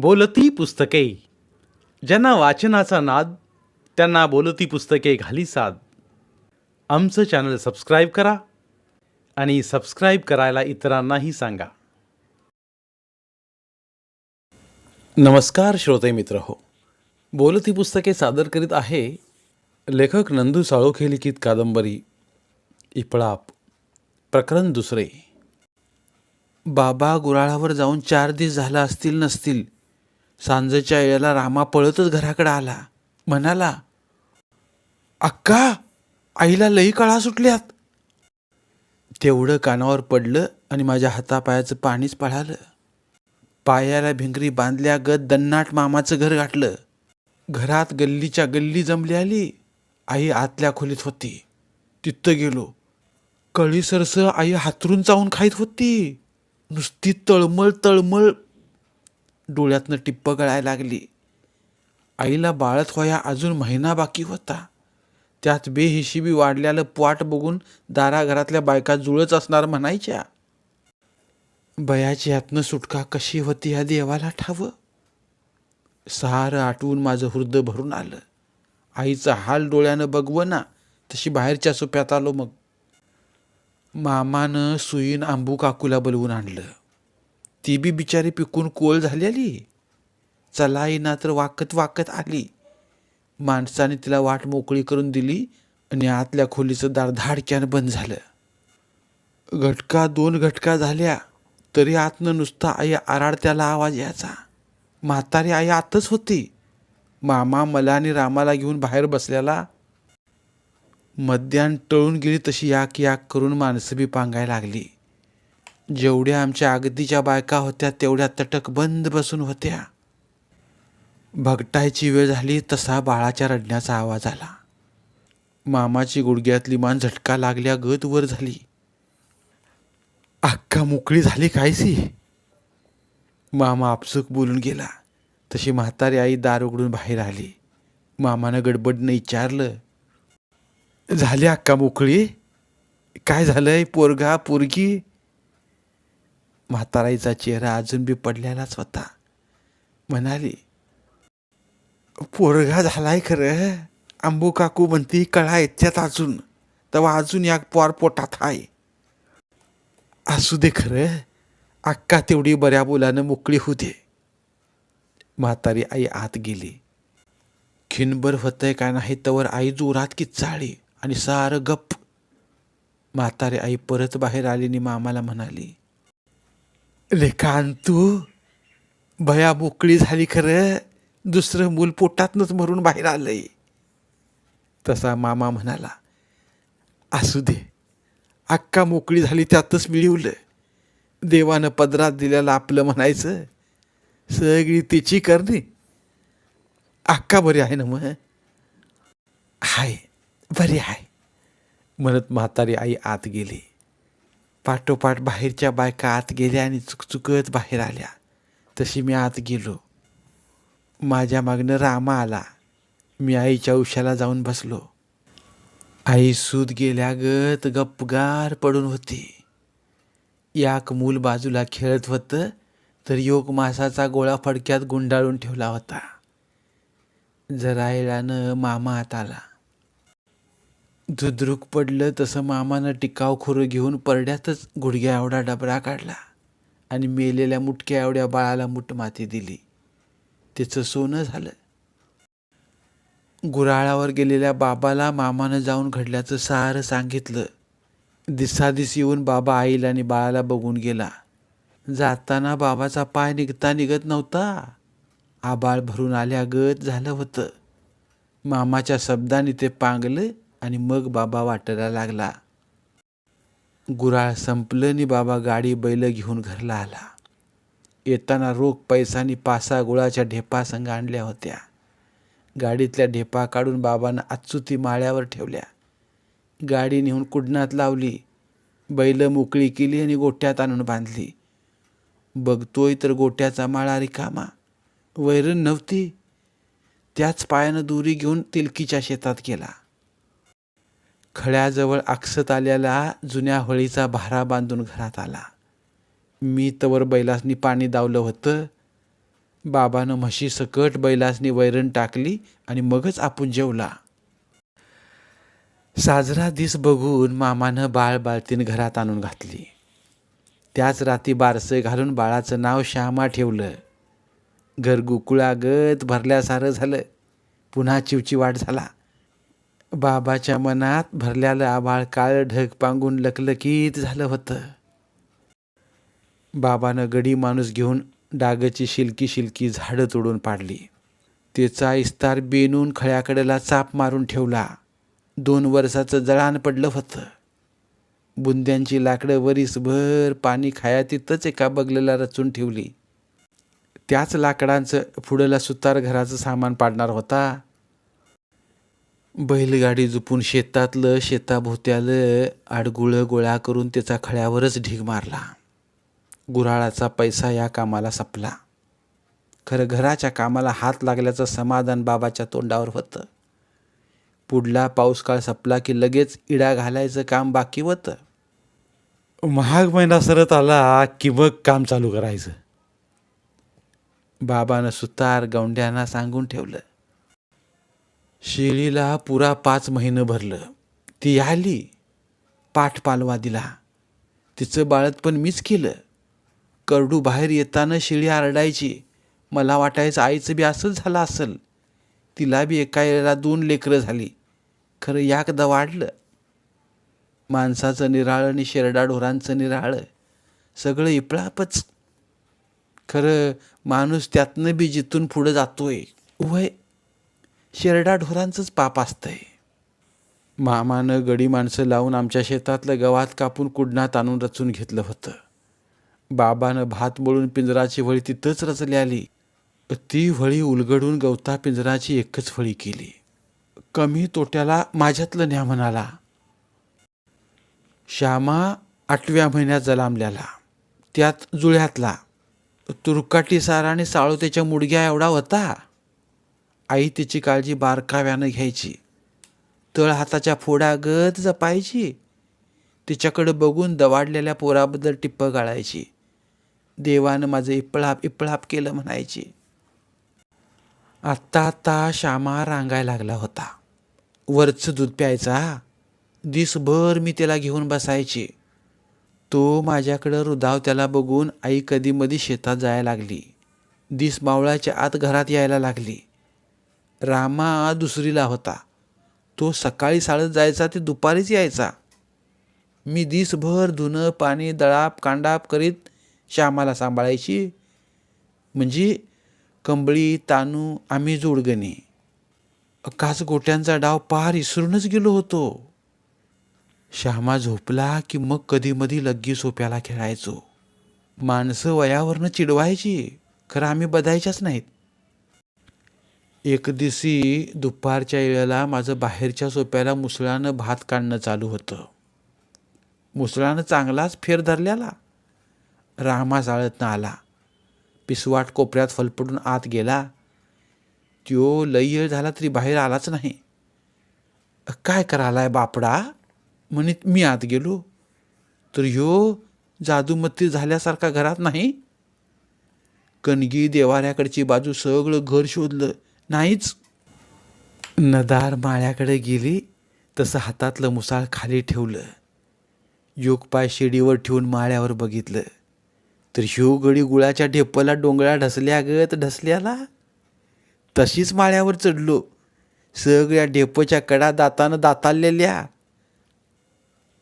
बोलती पुस्तके. ज्यांना वाचनाचा नाद त्यांना बोलती पुस्तके घाली साद. आमचं चॅनल सबस्क्राईब करा आणि सबस्क्राईब करायला इतरांनाही सांगा. नमस्कार श्रोते मित्र हो. बोलती पुस्तके सादर करीत आहे लेखक नंदू साळोखे लिखित कादंबरी इपळाप प्रकरण दुसरे. बाबा गुराळावर जाऊन चार दिवस झाला असतील नसतील सांजेच्या वेळेला रामा पळतच घराकडे आला. म्हणाला अक्का आईला लई कळा सुटल्यात. तेवढं कानावर पडलं आणि माझ्या हातापायाचं पाणीच पळालं. पायाला भिंगरी बांधल्या गत दन्नाट मामाचं घर गाठलं. घरात गल्लीच्या गल्ली जमली आली. आई आतल्या खोलीत होती. तिथं गेलो. कळी सरसं आई हातरून चावून खाईत होती. नुसती तळमळ तळमळ डोळ्यातनं टिप्प गळायला लागली. आईला बाळत व्हाया अजून महिना बाकी होता. त्यात बेहिशिबी वाढल्यालं पाट बघून दाराघरातल्या बायका जुळच असणार म्हणायच्या. बयाची यातनं सुटका कशी होती ह्या देवाला ठावं. सारं आठवून माझं हृदय भरून आलं. आईचा हाल डोळ्यानं बघवं ना तशी बाहेरच्या सोप्यात आलो मग. मामानं सुईन आंबू काकूला बोलवून आणलं. ती बी बिचारी पिकून कोल झालेली. चला तर वाकत वाकत आली. माणसाने तिला वाट मोकळी करून दिली आणि आतल्या खोलीचं दार धाडक्यानं बंद झालं. घटका दोन घटका झाल्या तरी आतनं नुसता आई आराडत्याला आवाज यायचा. म्हातारी आई आतच होती. मामा मला आणि रामाला घेऊन बाहेर बसल्याला मध्यान टळून गेली तशी याक याक करून माणसं बी पांगायला लागली. जेवढ्या आमच्या अगदीच्या बायका होत्या तेवढ्या तटक बंद बसून होत्या. भगटायची वेळ झाली तसा बाळाच्या रडण्याचा आवाज आला. मामाची गुडघ्यातली मान झटका लागल्या गत वर झाली. अक्का मोकळी झाली कायसी मामा आपसुक बोलून गेला. तशी म्हातारी आई दार उघडून बाहेर आली. मामानं गडबडनं विचारलं झाली अक्का मोकळी? काय झालंय? पोरगा पोरगी? म्हाताराईचा चेहरा अजून बी पडलेलाच होता. म्हणाली पोरगा झालाय खरं. आंबू काकू म्हणती कळा येत्यात अजून. तेव्हा अजून या पोर पोटात आहे असू दे खरं. अक्का तेवढी बऱ्या बोलानं मोकळी होऊ दे. म्हातारी आई आत गेली. खिनभर होतंय का नाही तवर आई जोरात किच्चाळी आणि सारं गप्प. म्हातारी आई परत बाहेर आली आणि मामाला म्हणाली रेखान तू भया मोकळी झाली खरं. दुसरं मूल पोटातनंच मरून बाहेर आलंय. तसा मामा म्हणाला असू दे. अक्का मोकळी झाली त्यातच मिळवलं. देवानं पदरात दिलेलं आपलं म्हणायचं. सगळी तिची करणे. अक्का बरी आहे ना मग? हाय बरी आहे म्हणत म्हातारी आई आत गेली. पाठोपाठ बाहेरच्या बायका आत गेल्या आणि चुकचुकत बाहेर आल्या. तशी मी आत गेलो. माझ्या मागनं रामा आला. मी आईच्या उशाला जाऊन बसलो. आई सूद गेल्यागत गपगार पडून होती. याक मूल बाजूला खेळत होतं तर योग मासाचा गोळा फडक्यात गुंडाळून ठेवला होता. जरा येळानं मामा आत आला. धुद्रुक पडलं तसं मामानं टिकाव खोरं घेऊन परड्यातच गुडघ्या एवढा डबरा काढला आणि मेलेल्या मुटक्या एवढ्या बाळाला मुठ माती दिली. त्याचं सोनं झालं. गुराळावर गेलेल्या बाबाला मामानं जाऊन घडल्याचं सारं सांगितलं. दिसादिस येऊन बाबा आईला आणि बाळाला बघून गेला. जाताना बाबाचा पाय निघता निघत नव्हता. आबाळ भरून आल्या गत झालं होतं. मामाच्या शब्दाने ते पांगलं आणि मग बाबा वाटायला लागला. गुराळ संपलं आणि बाबा गाडी बैल घेऊन घरला आला. येताना रोख पैसानी पासा गुळाच्या ढेपा संग आणल्या होत्या. गाडीतल्या ढेपा काढून बाबानं अचुती माळ्यावर ठेवल्या. गाडी नेऊन कुडणात लावली. बैल मोकळी केली आणि गोट्यात आणून बांधली. बघतोय तर गोट्याचा माळा रिकामा. वैरण नव्हती. त्याच पायानं दुरी घेऊन तिलकीच्या शेतात गेला. खळ्याजवळ आकसत आलेला जुन्या होळीचा भारा बांधून घरात आला. मी तवर बैलासनी पाणी दावलं होतं. बाबानं म्हशी सकट बैलासनी वैरण टाकली आणि मगच आपण जेवला. साजरा दिस बघून मामानं बाळ बाळतीन घरात आणून घातली. त्याच राती बारसं घालून बाळाचं नाव श्यामा ठेवलं. घर गोकुळागत भरल्यासारं झालं. पुन्हा चिवचिवाट झाला. बाबाच्या मनात भरलेलं आभाळ काळ ढग पांगून लकलकीत झालं होतं. बाबानं गडी माणूस घेऊन डागची शिलकी शिलकी झाडं तोडून पाडली. त्याचा इस्तार बेनून खळ्याकडेला चाप मारून ठेवला. दोन वर्षाचं जळान पडलं होतं. बुंद्यांची लाकडं वरीसभर पाणी खाया तिथंच एका बगलेला रचून ठेवली. त्याच लाकडांचं पुढला सुतार घराचं सामान पाडणार होता. बैलगाडी जुपून शेतातलं शेताभोवत्यालं आडगुळं गोळा करून त्याचा खळ्यावरच ढीग मारला. गुराळाचा पैसा या कामाला सपला. खरं घराच्या कामाला हात लागल्याचं समाधान बाबाच्या तोंडावर होतं. पुढला पाऊस काळ सपला की लगेच इडा घालायचं काम बाकी होतं. महाग महिना सरत आला की मग काम चालू करायचं. बाबानं सुतार गौंड्यांना सांगून ठेवलं. शेळीला पुरा पाच महिनं भरलं. ती आली पाठ पालवा दिला तिचं बाळत पण मीच केलं. करडू बाहेर येताना शेळी आरडायची. मला वाटायचं आईचं बी असंच झालं असेल. तिला बी एका वेळेला दोन लेकरं झाली. खरं याकदा वाढलं. माणसाचं निराळं आणि शेरडा ढोरांचं निराळं. सगळं इपळापच. खरं माणूस त्यातनं बी जिथून पुढं जातोय. वय शेरडा ढोरांचंच पाप असतंय. मामानं गडी माणसं लावून आमच्या शेतातलं गवात कापून कुडणात आणून रचून घेतलं होतं. बाबानं भात मळून पिंजराची वळी तिथंच रचली आली. ती वळी उलगडून गवता पिंजराची एकच फळी केली. कमी तोट्याला माझ्यातलं न्या म्हणाला. श्यामा आठव्या महिन्यात जलामल्याला त्यात जुळ्यातला. तुरकाटी सारा आणि साळू त्याच्या मुडग्या एवढा होता. आई तिची काळजी बारकाव्यानं घ्यायची. तळ हाताच्या फोडागत जपायची. तिच्याकडं बघून दवाडलेल्या पोराबद्दल टिप्प गाळायची. देवानं माझं इपळाप इपळाप केलं म्हणायची. आत्ता आत्ता श्यामा रांगायला लागला होता. वरचं दूध प्यायचा. दिसभर मी त्याला घेऊन बसायची. तो माझ्याकडं रुदाव त्याला बघून आई कधी मधी शेतात जायला लागली. दिस मावळाच्या आत घरात यायला लागली. रामा दुसरीला होता. तो सकाळी साळत जायचा ते दुपारीच यायचा. मी दिसभर धुणं पाणी दळाप कांडाप करीत श्यामाला सांभाळायची. म्हणजे कंबळी तानू आम्ही जोडगणी. काच गोट्यांचा डाव पार इसरूनच गेलो होतो. श्यामा झोपला की मग कधी मधी लग्गी सोप्याला खेळायचो. माणसं वयावरनं चिडवायची. खरं आम्ही बदायच्याच नाहीत. एक दिवशी दुपारच्या वेळेला माझं बाहेरच्या सोप्याला मुसळानं भात काढणं चालू होतं. मुसळानं चांगलाच फेर धरल्याला. रामा जाळतनं आला. पिसवाट कोपऱ्यात फलपटून आत गेला. त्यो लई झाला तरी बाहेर आलाच नाही. काय करायलाय बापडा? म्हणित मी आत गेलो. तर ह्यो जादूमत्ती झाल्यासारखा घरात नाही? कणगी देवाऱ्याकडची बाजू सगळं घर शोधलं. नाहीच. नदार माळ्याकडे गेली तसं हातातलं मुसाळ खाली ठेवलं. योगपाय पाय ठेवून माळ्यावर बघितलं. तर शिवगडी गुळाच्या ढेपला डोंगळा ढसल्या गत ढसल्याला? तशीच माळ्यावर चढलो. सगळ्या ढेपच्या कडा दातानं दाताळलेल्या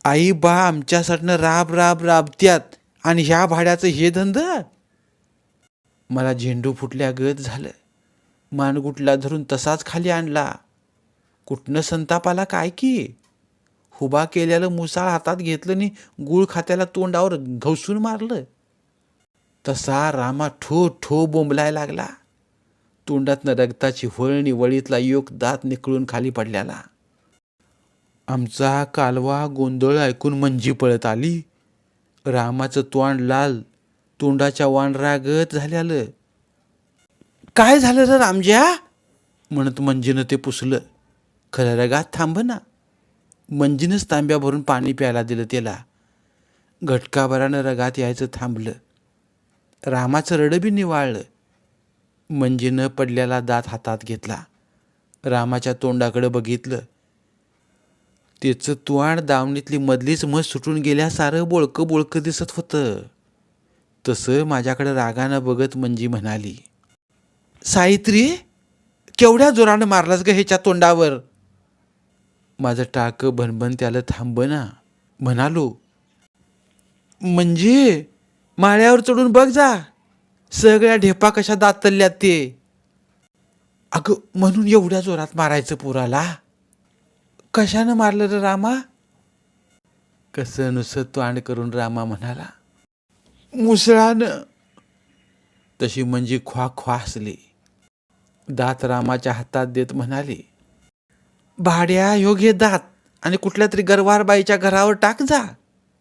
आई बा आमच्यासाठीनं राब राब राबत्यात. आणि ह्या भाड्याचं हे धंद? मला झेंडू फुटल्या गत झालं. मानगुटला धरून तसाच खाली आणला. कुठनं संतापाला काय की? हुबा केल्याला मुसाळ हातात घेतलं आणि गुळ खात्याला तोंडावर घवसून मारलं. तसा रामा ठो ठो बोंबलाय लागला. तोंडातनं रक्ताची वळणी वळीतला योग दात निकळून खाली पडल्याला. आमचा कालवा गोंधळ ऐकून मंजी पळत आली. रामाचं तोंड लाल तोंडाच्या वानरागत झाल्यालं. काय झालं रे रामज्या? म्हणत मंजीनं ते पुसलं. खरं रगात थांब ना. मंजीनंच तांब्या भरून पाणी प्यायला दिलं त्याला. घटकाभरानं रगात यायचं थांबलं. रामाचं रडं बी निवाळलं. मंजीनं पडलेला दात हातात घेतला. रामाच्या तोंडाकडं बघितलं. त्याचं तुआण दावणीतली मधलीच मस सुटून गेल्या सारं बोळकं बोळकं दिसत होतं. तसं माझ्याकडं रागानं बघत मंजी म्हणाली सावित्री केवढ्या जोरानं मारलास ग ह्याच्या तोंडावर? माझं टाकं भनभन त्याला थांबना म्हणालो. म्हणजे माळ्यावर चढून बघ जा सगळ्या ढेपा कशा दातल्यात ते. अगं म्हणून एवढ्या जोरात मारायचं पुराला? कशानं मारलं रे रामा? कसं नुसतं तोंड करून रामा म्हणाला. मुसळानं. तशी म्हणजे ख्वा ख्वा हसली. दात रामाच्या हातात देत म्हणाले भाड्या योग्य दात आणि कुठल्या तरी गरवार बाईच्या घरावर टाक जा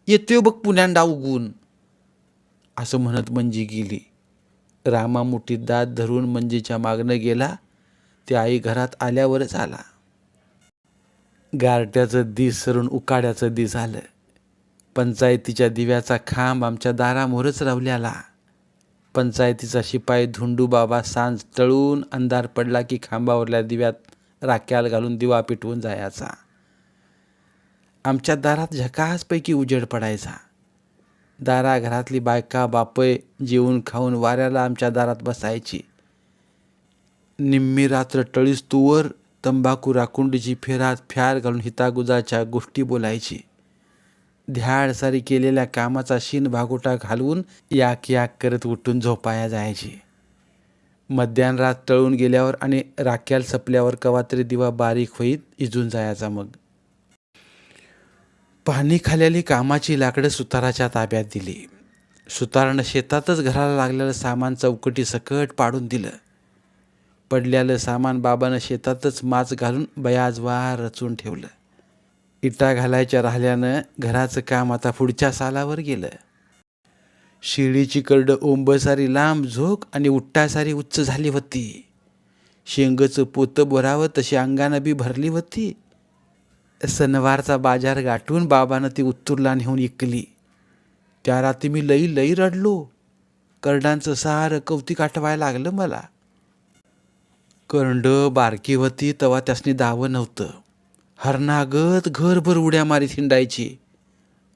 येतोय बघ पुण्यांडा उगून असं म्हणत मंजी गेली. रामा मुठीत दात धरून मंजीच्या मागनं गेला ते आई घरात आल्यावरच आला. गारट्याचं दिस सरून उकाड्याचं दिस आलं. पंचायतीच्या दिव्याचा खांब आमच्या दारामोरच रवल्याला. पंचायतीचा शिपाई धुंडू बाबा सांज तळून अंधार पडला की खांबावरल्या दिव्यात राख्याल घालून दिवा पिटवून जायचा. आमच्या दारात झकासपैकी उजेड पडायचा. दारा घरातली बायका बापय जेवून खाऊन वाऱ्याला आमच्या दारात बसायची. निम्मी रात्र टळीस तुवर तंबाखू राखुंडीची फेरात फ्यार घालून हितागुजाच्या गोष्टी बोलायची. ध्याडसारी केलेल्या कामाचा शीन भागोटा घालवून याक याक करत उठून झोपाया जायची. मध्यान रात तळून गेल्यावर आणि राख्याल सपल्यावर कवात्री दिवा बारीक होईत इजून जायचा मग. पाणी खाल्याली कामाची लाकडं सुताराच्या ताब्यात दिली. सुतारानं शेतातच घराला लागलेलं सामान चौकटी सकट पाडून दिलं. पडलेलं सामान बाबानं शेतातच माच घालून बयाजवार रचून ठेवलं. इटा घालायच्या राहिल्यानं घराचं काम आता पुढच्या सालावर गेलं. शिळीची करड ओंबसारी लांब झोक आणि उट्टासारी उच्च झाली होती. शेंगचं पोतं बोरावं तशी अंगानं बी भरली होती. सणवारचा बाजार गाठून बाबानं ती उत्तुरला नेऊन इकली. त्या रात्री मी लई लई रडलो. करडांचं सारं कौतिक आठवायला लागलं मला. करंड बारकी होती तेव्हा त्यासनी दावं नव्हतं. हरणागत घरभर उड्या मारीत हिंडायची.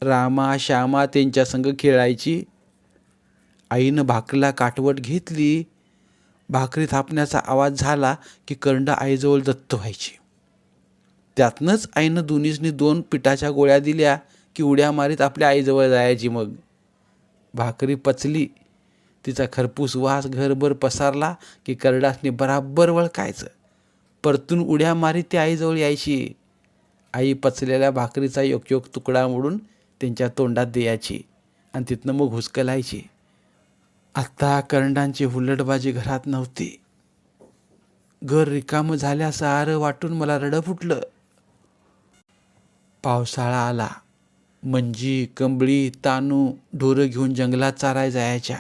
रामा श्यामा त्यांच्या संग खेळायची. आईनं भाकरीला काटवट घेतली. भाकरी थापण्याचा आवाज झाला की करंड आईजवळ दत्त व्हायची. त्यातनंच आईनं दोन्हीसनी दोन पिठाच्या गोळ्या दिल्या की उड्या मारीत आपल्या आईजवळ जायची मग. भाकरी पचली. तिचा खरपूस वास घरभर पसारला की करडासनी बराबर वळखायचं. परतून उड्या मारीत ती आईजवळ यायची. आई पचलेल्या भाकरीचा योग्योग तुकडा मोडून त्यांच्या तोंडात द्यायची आणि तिथनं मग हुसकलायची. आत्ता करंडांची हुल्लडबाजी घरात नव्हती. घर रिकामं झाल्यासारं वाटून मला रडं फुटलं. पावसाळा आला. मंजी कंबळी तानू ढोरं घेऊन जंगलात चाराय जायच्या.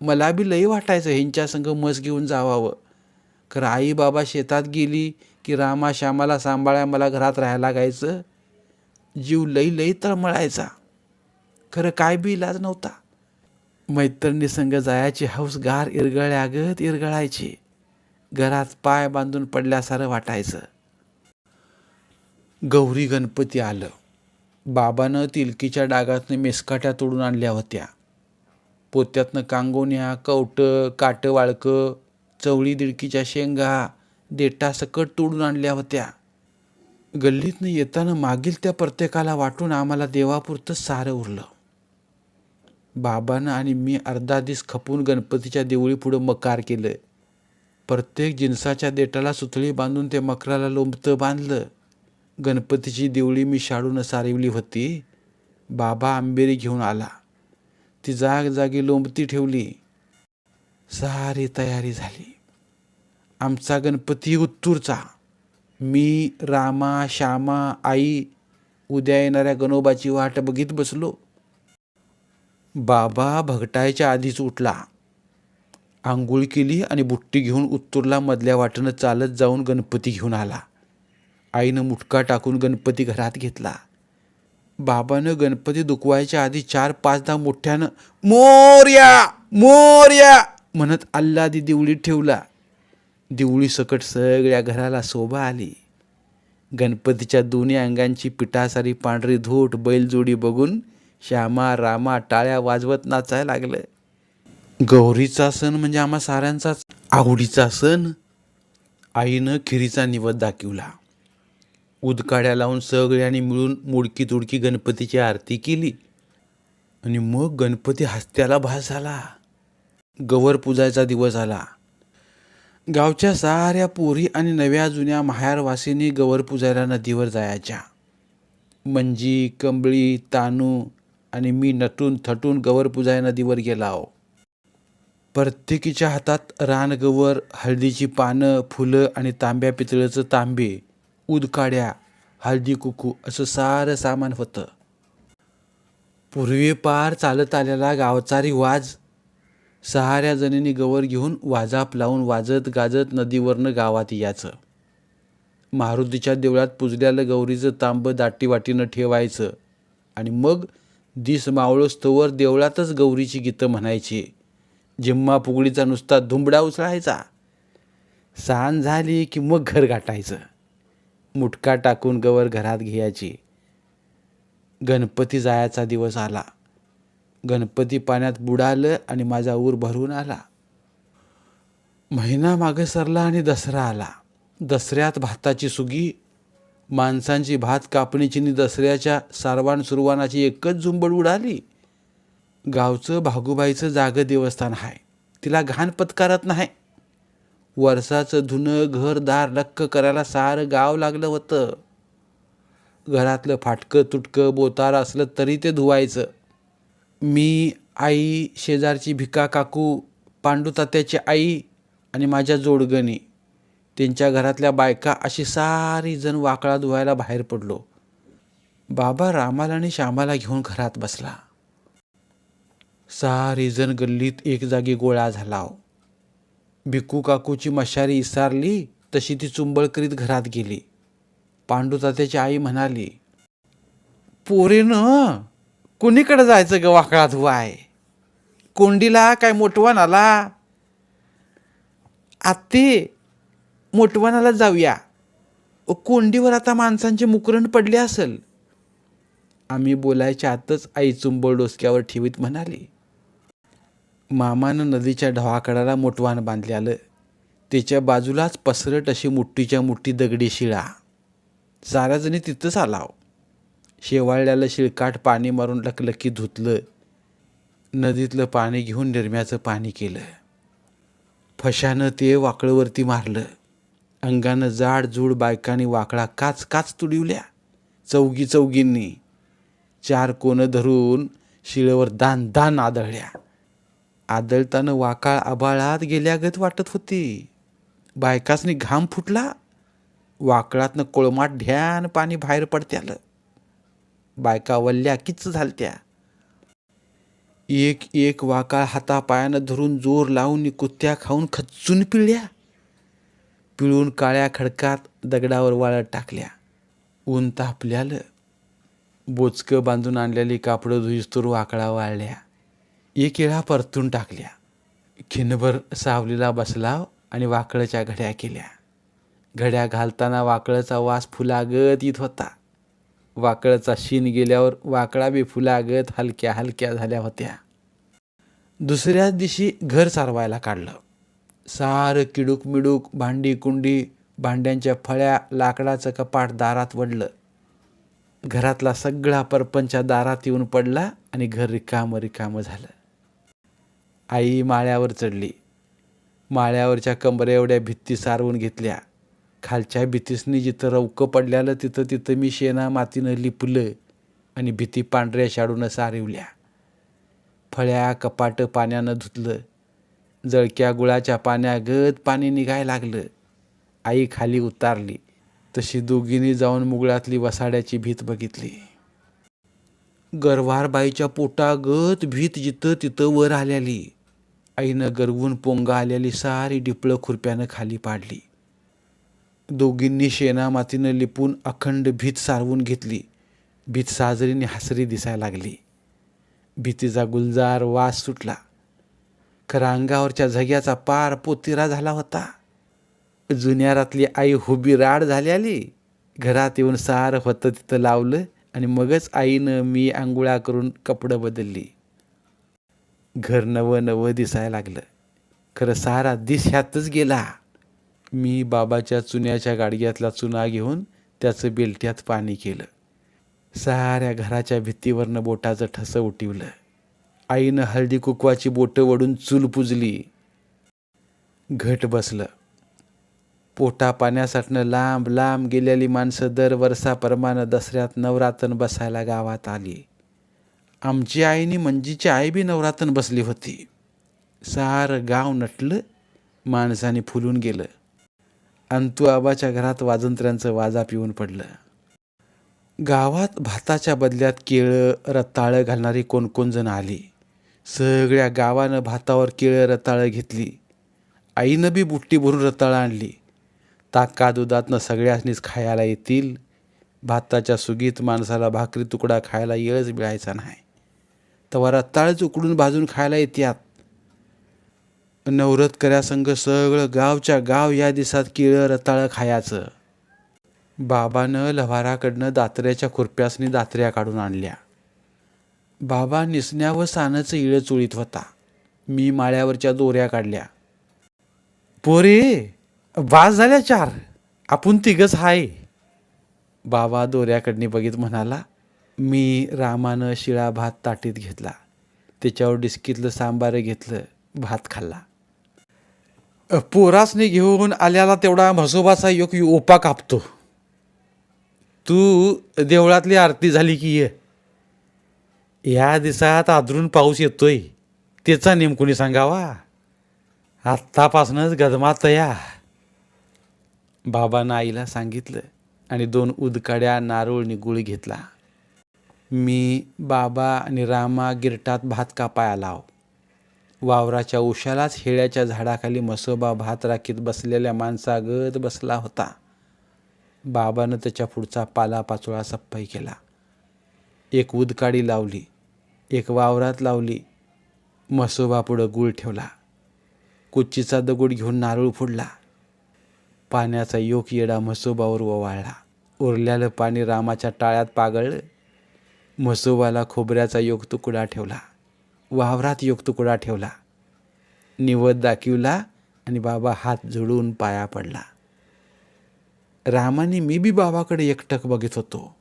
मला बी लई वाटायचं ह्यांच्या संग मस घेऊन जावावं. खरं आई बाबा शेतात गेली की रामा श्यामाला सांभाळ्या मला घरात राहायला लागायचं. जीव लई लई तळमळायचा. खरं काय बी इलाज नव्हता. मैत्रिणी संग जायची हौस गार इरगळ्यागत इरगळायची. घरात पाय बांधून पडल्यासारं वाटायचं. गौरी गणपती आलं. बाबानं तिलकीच्या डागातनं मेसकाट्या तोडून आणल्या होत्या. पोत्यातनं कांगोन्या कवटं काटं वाळकं चवळी दिडकीच्या शेंगा देटा सकट तोडून आणल्या होत्या. गल्लीतनं येताना मागील त्या प्रत्येकाला वाटून आम्हाला देवापुरतं सारं उरलं. बाबानं आणि मी अर्धा दिस खपून गणपतीच्या देवळी पुढं मकार केलं. प्रत्येक जिन्साच्या देटाला सुतळी बांधून ते मकराला लोंबतं बांधलं. गणपतीची देवळी मी शाडून सारवली होती. बाबा आंबेरी घेऊन आला. ती जाग जागी लोंबती ठेवली. सारी तयारी झाली. आमचा गणपती उत्तूरचा. मी रामा श्यामा आई उद्या येणाऱ्या गणोबाची वाट बघित बसलो. बाबा भगटायच्या आधीच उठला. आंघोळ केली आणि बुट्टी घेऊन उत्तूरला मधल्या वाटेनं चालत जाऊन गणपती घेऊन आला. आईनं मुटका टाकून गणपती घरात घेतला. बाबानं गणपती दुखवायच्या आधी चार पाचदा मोठ्यानं मोर्या! मोर्या! म्हणत अल्लादी दिवळीत ठेवला. दिवळी सकट सगळ्या घराला शोभा आली. गणपतीच्या दोन्ही अंगांची पिठासारी पांढरी धूट बैलजोडी बघून श्यामा रामा टाळ्या वाजवत नाचायला लागलं. गौरीचा सण म्हणजे आम्हा साऱ्यांचाच. आवडीचा सण आईनं खिरीचा निवद दाखवला. उदकाड्या लावून सगळ्यांनी मिळून मुडकी तुडकी गणपतीची आरती केली. आणि मग गणपती हस्त्याला भास झाला. गवर पूजायचा दिवस आला. गावच्या साऱ्या पोरी आणि नव्या जुन्या माहेरवासींनी गवर नदीवर जायच्या. मंजी कंबळी तानू आणि मी नटून थटून गवर पूजाय नदीवर गेलाव. प्रत्येकीच्या हातात रानगवर हळदीची पानं फुलं आणि तांब्या पितळेचं तांबे उदकाड्या हळदी कुकू असं सारं सामान होतं. पूर्वीपार चालत आलेला गावचा रिवाज सहाऱ्या जणींनी गवर घेऊन वाजाप लावून वाजत गाजत नदीवरनं गावात यायचं. मारुतीच्या देवळात पुजल्यालं गौरीचं तांब दाटीवाटीनं ठेवायचं आणि मग दिस मावळोस्तवर देवळातच गौरीची गीतं म्हणायची. जिम्मा फुगडीचा नुसता धुंबडा उचलायचा सहान झाली की मग घर गाठायचं. मुटका टाकून गवर घरात घ्यायची. गणपती जायचा दिवस आला. गणपती पाण्यात बुडालं आणि माझा ऊर भरून आला. महिना मागे सरला आणि दसरा आला. दसऱ्यात भाताची सुगी माणसांची भात कापणीची आणि दसऱ्याच्या सारवान सुरवानाची एकच झुंबड उडाली. गावचं भागूबाईचं जागं देवस्थान आहे तिला घाण पत्कारत नाही. वर्षाचं धुणं घरदार लक्क करायला सारं गाव लागलं होतं. घरातलं फाटकं तुटकं बोतार असलं तरी ते धुवायचं. मी आई शेजारची भिका काकू पांडू तात्याची आई आणि माझ्या जोडगणी त्यांच्या घरातल्या बायका अशी सारी जण वाकळा धुवायला बाहेर पडलो. बाबा रामाला आणि श्यामाला घेऊन घरात बसला. सारी जण गल्लीत एक जागी गोळा झाला. भिकू काकूची मशारी इसारली तशी ती चुंबळ करीत घरात गेली. पांडू तात्याची आई म्हणाली पोरे ना कुणीकडं जायचं ग वाकळा धुवाय कोंडीला काय मोठवण आत्ते मोठवणाला जाऊया. कोंडीवर आता माणसांचे मुकरण पडले असेल. आम्ही बोलायच्या आतच आई चुंबळ डोसक्यावर ठेवीत म्हणाली मामानं नदीच्या ढवाकडाला मोठवान बांधले आलं त्याच्या बाजूलाच पसरट अशी मुठ्ठीच्या मुठ्ठी दगडी शिळा. साऱ्या जणी तिथंच आलाव. शेवाळल्याला शिळकाट पाणी मारून लकलकी धुतलं. नदीतलं पाणी घेऊन निर्म्याचं पाणी केलं. फशानं ते वाकळवरती मारलं. अंगानं जाड जूड बायकांनी वाकळा काच काच तुडिवल्या. चौगी चौगींनी चार कोणं धरून शिळेवर दान दान आदळल्या. आदळताना वाकाळ आबाळात गेल्यागत वाटत होती. बायकासनी घाम फुटला. वाकळातनं कोळमाट ध्यान पाणी बाहेर पडत्यालं. बायका वल्ल्या किच झालत्या. एक एक वाकाळ हातापायानं धरून जोर लावून कुत्त्या खाऊन खच्चून पिळल्या. पिळून काळ्या खडकात दगडावर वाळत टाकल्या. ऊन तापल्यालं. बोचकं बांधून आणलेली कापडं धुईस्तूर वाकळा वाळल्या. एक येळा परतून टाकल्या. खिनभर सावलीला बसलाव आणि वाकळच्या घड्या केल्या. घड्या घालताना वाकळचा वास फुलागत येत होता. वाकळचा शीन गेल्यावर वाकळा बी फुलागत हलक्या हलक्या झाल्या होत्या. दुसऱ्याच दिवशी घर सारवायला काढलं. सारं किडूक मिडूक भांडी कुंडी भांड्यांच्या फळ्या लाकडाचं कपाट दारात वडलं. घरातला सगळा परपंचा दारात येऊन पडला आणि घर रिकामं रिकामं झालं. आई माळ्यावर चढली. माळ्यावरच्या कमरे एवढ्या भित्ती सारवून घेतल्या. खालच्या भीतीसनी जिथं रवकं पडल्यालं तिथं तिथं मी शेणा मातीनं लिपलं आणि भीती पांढऱ्या शाडूनं सारवल्या. फळ्या कपाटं पाण्यानं धुतलं. जळक्या गुळाच्या पाण्यागत पाणी निघाय लागलं. आई खाली उतारली. तशी दोघींनी जाऊन मुगळातली वसाड्याची भीत बघितली. गरवारबाईच्या पोटागत भीत जिथं तिथं वर आलेली. आईनं गरवून पोंगा आलेली सारी डिपळं खुरप्यानं खाली पाडली. दोघींनी शेणा मातीनं लिपून अखंड भीत सारवून घेतली. भीत साजरीने हसरी दिसायला लागली. भीतीचा गुलजार वास सुटला. खरं अंगावरच्या झग्याचा पार पोतिरा झाला होता. जुन्यारातली आई हुबी राड झाली आली. घरात येऊन सार होतं तिथं लावलं आणि मगच आईनं मी आंघोळ्या करून कपडं बदलली. घर नवं नवं दिसायला लागलं. खरं सारा दिस ह्यातच गेला. मी बाबाच्या चुन्याच्या गाडग्यातला चुना घेऊन त्याचं बेलट्यात पाणी केलं. साऱ्या घराच्या भित्तीवरनं बोटाचं ठसं उठिवलं. आईनं हळदी कुकवाची बोटं वडून चूल पुजली. घट बसलं. पोटा पाण्यासाठनं लांब लांब गेलेली माणसं दर वर्षाप्रमाणे दसऱ्यात नवरातन बसायला गावात आली. आमची आईनी मंजीची आई बी नवरातन बसली होती. सारं गाव नटलं माणसाने फुलून गेलं. अंतू आबाच्या घरात वाजंत्र्यांचं वाजा पिऊन पडलं. गावात भाताच्या बदल्यात केळं रताळं घालणारी कोणकोणजण जण आली. सगळ्या गावानं भातावर केळं रताळं घेतली. आईनं बी बुट्टी भरून रताळं आणली. ताका दुधातनं सगळ्यांनीच खायला येतील. भाताच्या सुगीत माणसाला भाकरी तुकडा खायला येळच मिळायचा नाही. तेव्हा रताळच उकडून भाजून खायला येत्यात. नवरत कर्यासंग सगळं गावच्या गाव या दिवसात केळं रताळं खायचं. बाबानं लव्हाराकडनं दात्र्याच्या खुरप्यासनी दात्र्या काढून आणल्या. बाबा निसण्या व सानचं इळं चुळीत होता. मी माळ्यावरच्या दोऱ्या काढल्या. पोरे बास झाल्या चार. आपण तिघच हाय. बाबा दोऱ्याकडनी बघित म्हणाला मी रामानं शिळा भात ताटीत घेतला. त्याच्यावर डिस्कीतलं सांबार घेतलं भात खाल्ला. पोरासने घेऊन आल्याला तेवढा म्हसोबाचा योग ओपा कापतो. तू देवळातली आरती झाली की ये. या दिवसात आदरून पाऊस येतोय. त्याचा नेम कोणी सांगावा? आत्तापासूनच गदमात या. बाबानं आईला सांगितलं आणि दोन उदकाड्या नारळ निगुळ घेतला. मी बाबा आणि रामा गिरटात भात कापाया लाव वावराच्या उशालाच हेळ्याच्या झाडाखाली मसोबा भात राखीत बसलेल्या माणसागत बसला होता. बाबानं त्याच्या पुढचा पालापाचोळा सप्पाई केला. एक उदकाडी लावली एक वावरात लावली मसोबा पुढं गुळ ठेवला कुच्चीचा दगड घेऊन नारळ फोडला पाण्याचा योग येडा म्हसोबावर ओवाळला उरल्यालं पाणी रामाच्या टाळ्यात पागळलं म्हसोबाला खोबऱ्याचा योग तुकडा ठेवला. वावरात योग तुकडा ठेवला. निवद दाखिवला आणि बाबा हात जोडून पाया पडला. रामाने मी बी बाबाकडे एकटक बघत होतो.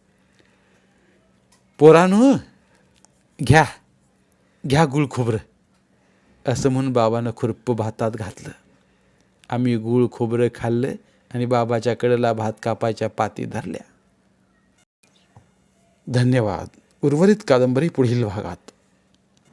पोरानो घ्या घ्या गुळ खोबरं असं म्हणून बाबानं खुरप भातात घातलं. आम्ही गुळ खोबरं खाल्लं आणि बाबाच्या कडेला भात कापायच्या पाती धरल्या. धन्यवाद. उर्वरित कादंबरी पुढील भागात.